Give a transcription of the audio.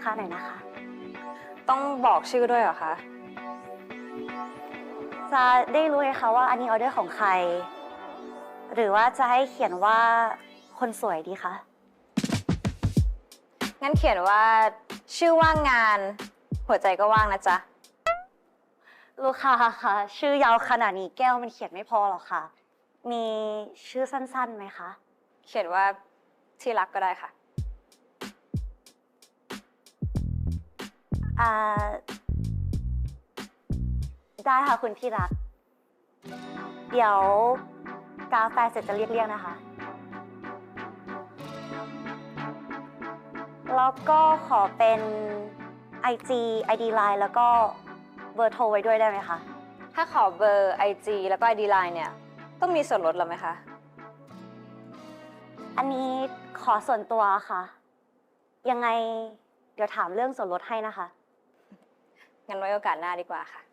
กค้าหน่อยนะคะ ต้องบอกชื่อด้วยเหรอคะจะได้รู้เลยคะว่าอันนี้ออเดอร์ของใคร หรือว่าจะให้เขียนว่าคนสวยดีคะ งั้นเขียนว่าชื่อว่างงาน หัวใจก็ว่างนะจ๊ะ ลูกค้าคะชื่อยาวขนาดนี้แก้วมันเขียนไม่พอหรอกค่ะ มีชื่อสั้นๆไหมคะ เขียนว่าที่รักก็ได้ค่ะ อ่า ได้ค่ะคุณที่รัก เดี๋ยวกาแฟเสร็จจะเรียกเรียกนะคะ แล้วก็ขอเป็น IG ID Line แล้วก็เบอร์โทรไว้ด้วยได้ไหมคะ ถ้าขอเบอร์ IG แล้วก็ ID Line เนี่ย ต้องมีส่วนลดหรือไหมคะ อันนี้ขอส่วนตัวค่ะ ยังไงเดี๋ยวถามเรื่องส่วนลดให้นะคะ งั้นไว้โอกาสหน้าดีกว่าค่ะ